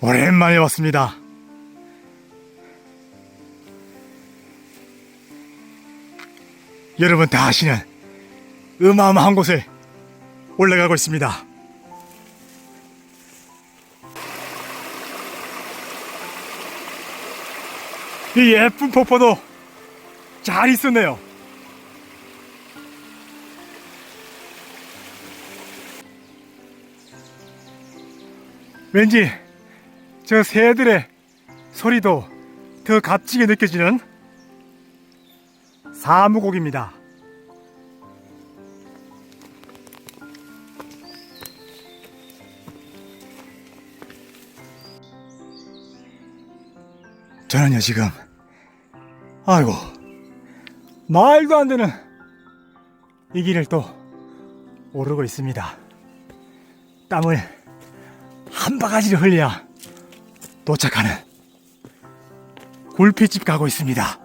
오랜만에 왔습니다. 여러분 다 아시는 어마어마한 곳을 올라가고 있습니다. 이 예쁜 폭포도 잘 있었네요. 왠지 저 새들의 소리도 더 값지게 느껴지는 사무곡입니다. 저는요 지금 아이고 말도 안 되는 이 길을 또 오르고 있습니다. 땀을 한 바가지를 흘려야 도착하는 굴피집 가고 있습니다.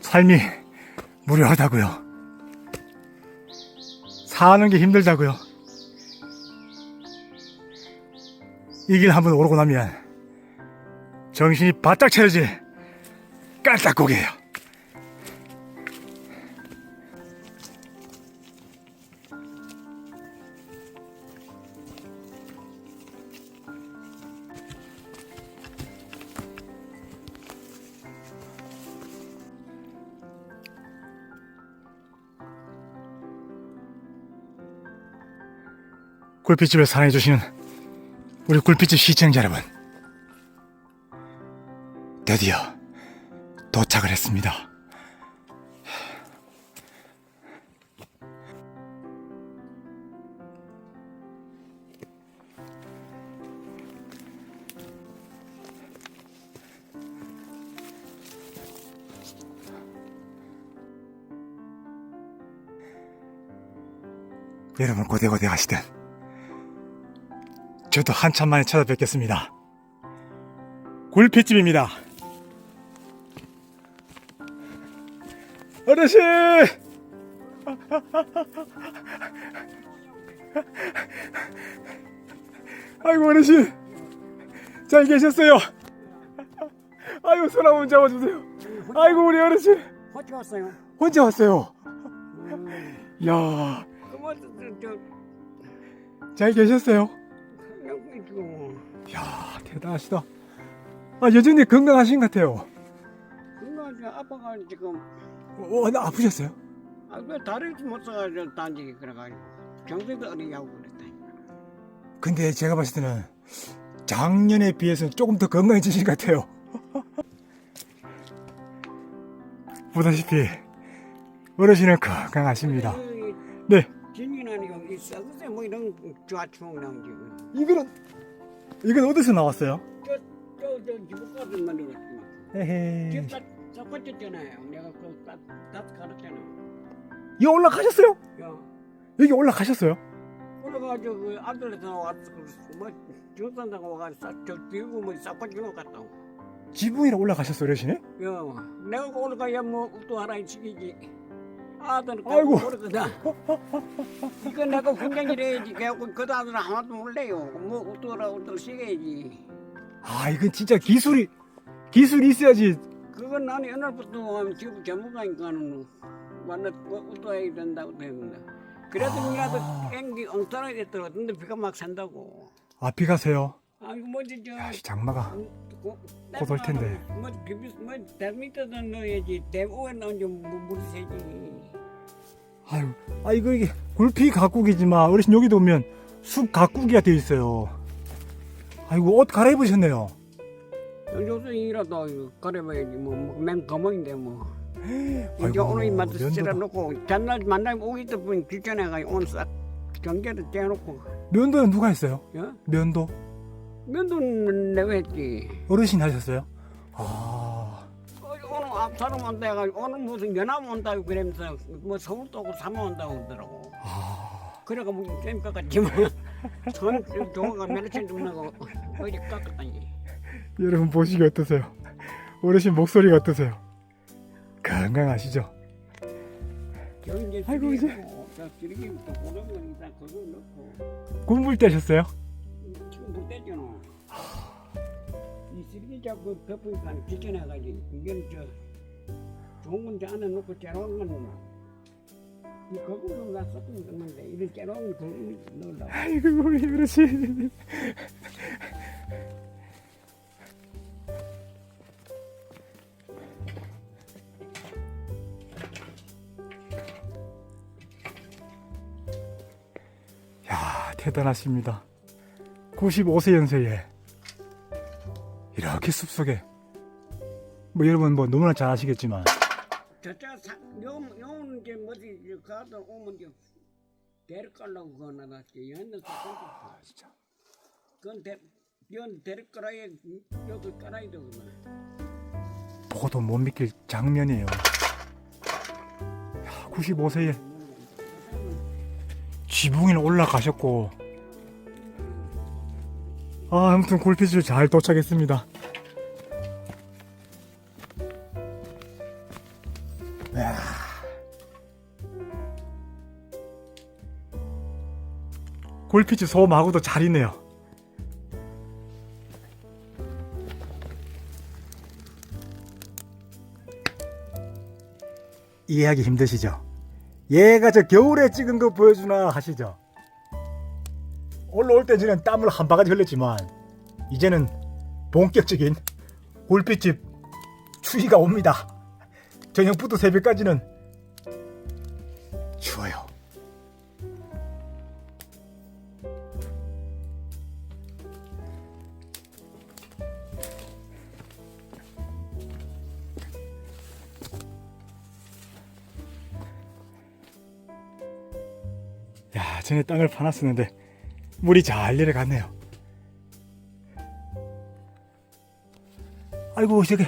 삶이 무료하다고요. 사는 게 힘들다고요. 이 길 한번 오르고 나면 정신이 바짝 차려질 깔딱고개예요. 굴빛집을 사랑해주시는 우리 굴빛집 시청자 여러분. 드디어 도착을 했습니다. 여러분 고대고대 하시든 저도 한참 만에 찾아뵙겠습니다. 굴핏집입니다. 어르신! 아이고 어르신 잘 계셨어요. 아이고 손 한번 잡아주세요. 아이고 우리 어르신 어디 갔어요? 혼자 왔어요. 음, 야, 그만 저, 잘 계셨어요? 지금 야, 대단하시다. 아 여전히 건강하신 것 같아요. 저 아빠가 지금 어, 나 아프셨어요? 아 왜 다리를 못 써가지고 단지 그래가지고 경제도 어리냐고 그랬다. 근데 제가 봤을 때는 작년에 비해서는 조금 더 건강해지신 것 같아요. 보다시피 어르신은 건강하십니다. 네, 썩어서 뭐 이런 좌충 지금 이거는 이건 어디서 나왔어요? 저저저 지붕가서 만들었지만 헤헤. 집다 썩어졌잖아요. 내가 그다 가르쳤잖아. 여기 올라가셨어요? 야 여기 올라가셨어요? 올라가지고 그 아들에서 와서 그뭐 중산다고 와가지고 저 뒤고 뭐 싹바지고 갔다고. 지붕이라 올라가셨어요, 어르신이? 야, 내가 올라가야 뭐또 하나 시키지. 아들 아이고. 모르거든. 이거 내가 군장질 해야지. 그래갖고 그 아들은 하나도 몰래요. 뭐 어떠라 어떠 시켜야지. 아, 이건 진짜 기술이 기술이 있어야지. 그건 나는 옛날부터 지금 전문가니까는 완전 어떠해야 된다고 되는데. 그래도 아. 니라도 앵기 엉뚱하게 됐더라. 근데 비가 막 산다고. 앞이 가세요. 아이고 뭐지 저. 야, 씨, 장마가. 곧 곧올 텐데. 뭐, 뭐, 대밑에다 넣어야지. 대우에 넣으면 물이 새지. 아유, 아 이거 이게 굴피 가꾸기지만 어르신 여기도 오면 숲 가꾸기가 되어 있어요. 아이고 옷 갈아입으셨네요. 요새 일하다 뭐맨 거머인데 뭐 이제 아이고, 오늘 이마트 면도도- 쓸어 놓고 전날 만나면 오기 때문에 귀찮아가지고 오늘 싹 경계를 떼놓고 면도는 누가 했어요? 야? 면도 면도는 내가 했지 어르신 하셨어요? 아, 어, 오늘 앞 사람 온다 해가지고 오늘 무슨 연암 온다고 그러면서 뭐 서울도 오고 삼아 온다고 그러더라고 아, 그래가 뭐 쌤까 같지만 전 동화가 며칠 좀 나고 어디 깎았다니 여러분 보시기 어떠세요? 어르신 목소리가 어떠세요? 건강하시죠? 저 이제 아이고, 이제. 보는 거 그거 넣고 군불 떼셨어요? 못 떼잖아. 이 쓰레기 잡고 덮으니까 비켜나가지. 이건 저 좋은 건저 안에 놓고 째놓은 건이 거꾸로 나 섞으면 되는데 이런 째놓은 거 넣으려고. 아이고 어르신 야 대단하십니다 95세 연세에 이렇게 숲속에 뭐 여러분 뭐 너무나 잘 아시겠지만 저쪽 이제 뭐지, 오면 이제 나갔지. 진짜 그건 데, 여기 깔아야. 보고도 못 믿길 장면이에요 95세에 지붕에 올라가셨고 아 아무튼 골피줄 잘 도착했습니다. 골피줄 소음하고도 잘 있네요 이해하기 힘드시죠? 얘가 저 겨울에 찍은 거 보여주나 하시죠? 올라올 때 저는 땀을 한 바가지 흘렸지만 이제는 본격적인 골빛집 추위가 옵니다. 저녁부터 새벽까지는 추워요. 야, 전에 땅을 파놨었는데 물이 잘 내려갔네요. 아이고, 저기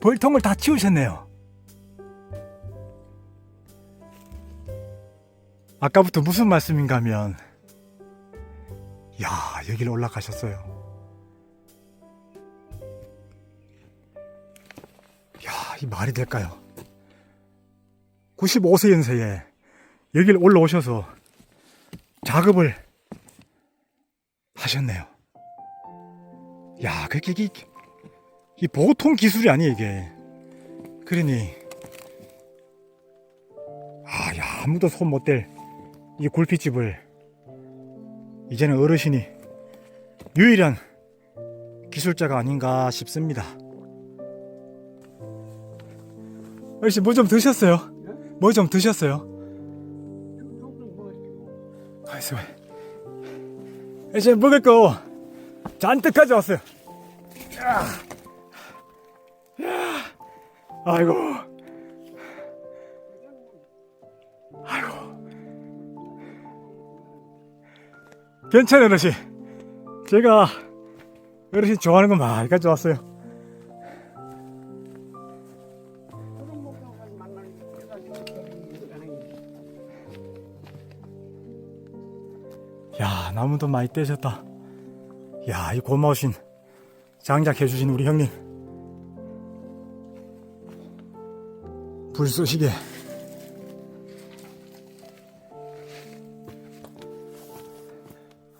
벌통을 다 치우셨네요. 아까부터 무슨 말씀인가 하면 야, 여기를 올라가셨어요. 야, 이 말이 될까요? 95세 연세에 여길 올라오셔서 작업을 하셨네요. 야, 그게 이게, 이 보통 기술이 아니에요, 이게. 그러니, 아, 야, 아무도 손 못 댈 이 굴피집을 이제는 어르신이 유일한 기술자가 아닌가 싶습니다. 어르신, 뭐좀 드셨어요? 뭐 좀 드셨어요? 가있어 이제 먹을 거 잔뜩 가져왔어요 야. 야. 아이고 아이고 괜찮아요 어르신 제가 어르신 좋아하는 거 많이 가져왔어요 야 나무도 많이 떼셨다. 야 이 고마우신 장작 해주신 우리 형님. 불 쏘시게.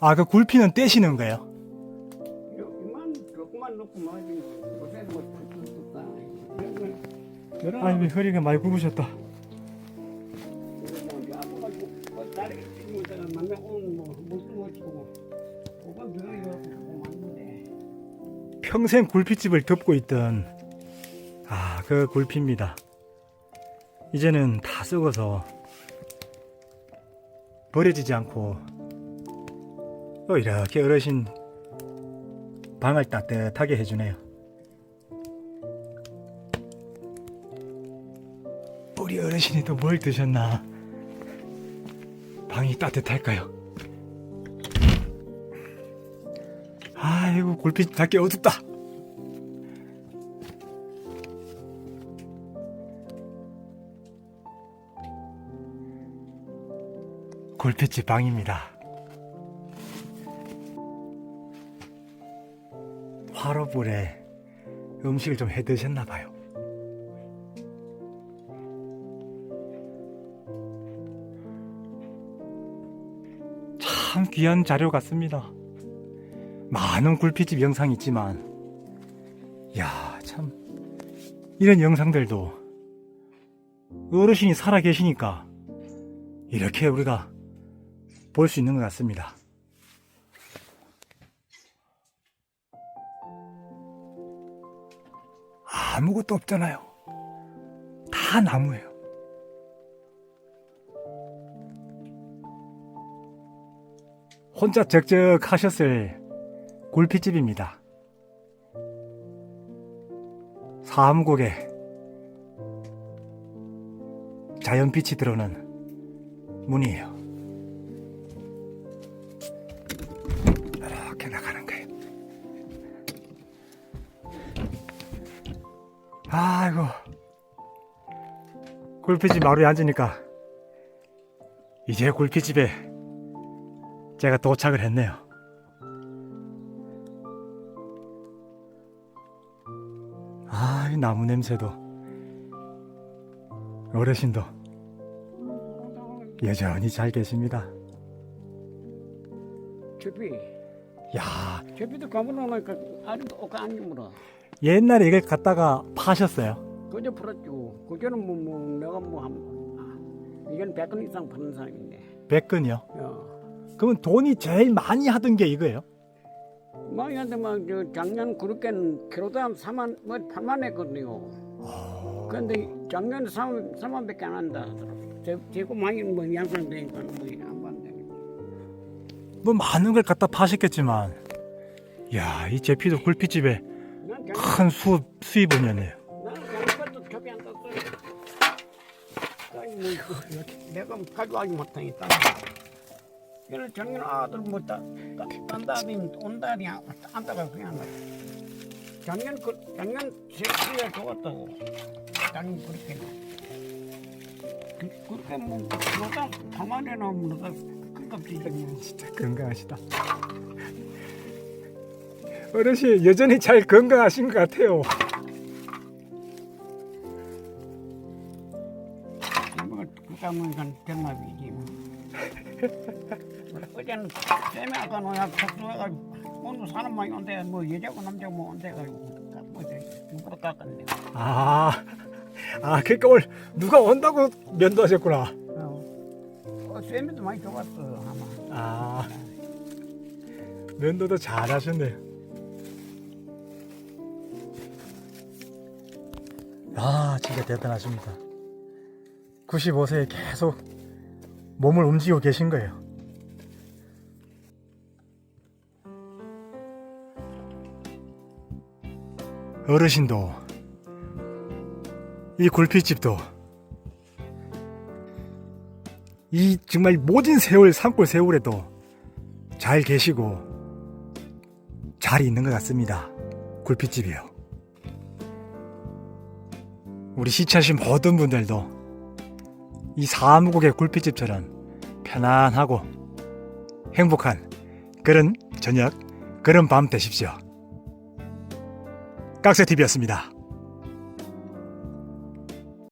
아 그 굴피는 떼시는 거예요? 뭐 아니 허리가 많이 굽으셨다 평생 굴피집을 덮고 있던 아 그 굴피입니다. 이제는 다 썩어서 버려지지 않고 또 이렇게 어르신 방을 따뜻하게 해주네요. 우리 어르신이 또 뭘 드셨나? 방이 따뜻할까요? 아이고 굴빛 밖에 어둡다 골프집 방입니다. 화로불에 음식을 좀 해 드셨나 봐요. 참 귀한 자료 같습니다. 많은 굴피집 영상이 있지만, 야, 참, 이런 영상들도 어르신이 살아 계시니까 이렇게 우리가 볼 수 있는 것 같습니다. 아무것도 없잖아요. 다 나무예요. 혼자 적적 하셨을 굴피집입니다. 사암곡에 자연빛이 들어오는 문이에요. 아이고. 굴피집 마루에 앉으니까 이제 굴피집에 제가 도착을 했네요. 아, 이 나무 냄새도. 어르신도 여전히 잘 계십니다. 저비. 야, 저비도 가보놓으니까 아직도 오가 안 주물어 옛날에 이걸 갖다가 파셨어요. 그저 풀었죠 그저는 뭐, 뭐 내가 뭐 한 아, 이건 100건 이상 파는 사람인데 100건이요. 야. 그러면 돈이 제일 많이 하던 게 이거예요? 막한테 막저 작년 그렇게는 키로당 4만 뭐 8만 했거든요. 그런데 작년 3 3만밖에 안 한다. 하더라고요. 제 제고 많이 뭐 양상되니까 뭐안 받는다. 뭐 많은 걸 갖다 파셨겠지만, 야, 이 제피도 굴피집에 큰 수입, 수입원이었네요. 뭐 내가 가져가지 못하니까. 그래 작년 아들 뭐딴다니 온다니 안다가 그냥 나. 작년 그 작년 세수에 좋았다고. 작년 그렇게. 그, 그렇게 뭐 그러다 가만히 나면 값이지. 진짜 건강하시다. 어르신 여전히 잘 건강하신 것 같아요. 뭐가 그까 보니까 대납이지. 뭐. 어제는 쌤이 아까 너야 복수해가지고 오늘 사람 많이 온대 뭐 여자고 남자고 뭐 온대 가지고 뭐 누구도 깎았네. 아, 아, 그러니까 오늘 누가 온다고 면도하셨구나. 어, 어, 쌤이도 많이 좋았어 아마. 아, 면도도 잘하셨네요. 아, 진짜 대단하십니다. 95세에 계속 몸을 움직이고 계신 거예요. 어르신도 이 굴피집도 이 정말 모진 세월 산골 세월에도 잘 계시고 잘 있는 것 같습니다. 굴피집이요. 우리 시청하신 모든 분들도 이 사무국의 굴피집처럼 편안하고 행복한 그런 저녁, 그런 밤 되십시오. 깍새TV였습니다.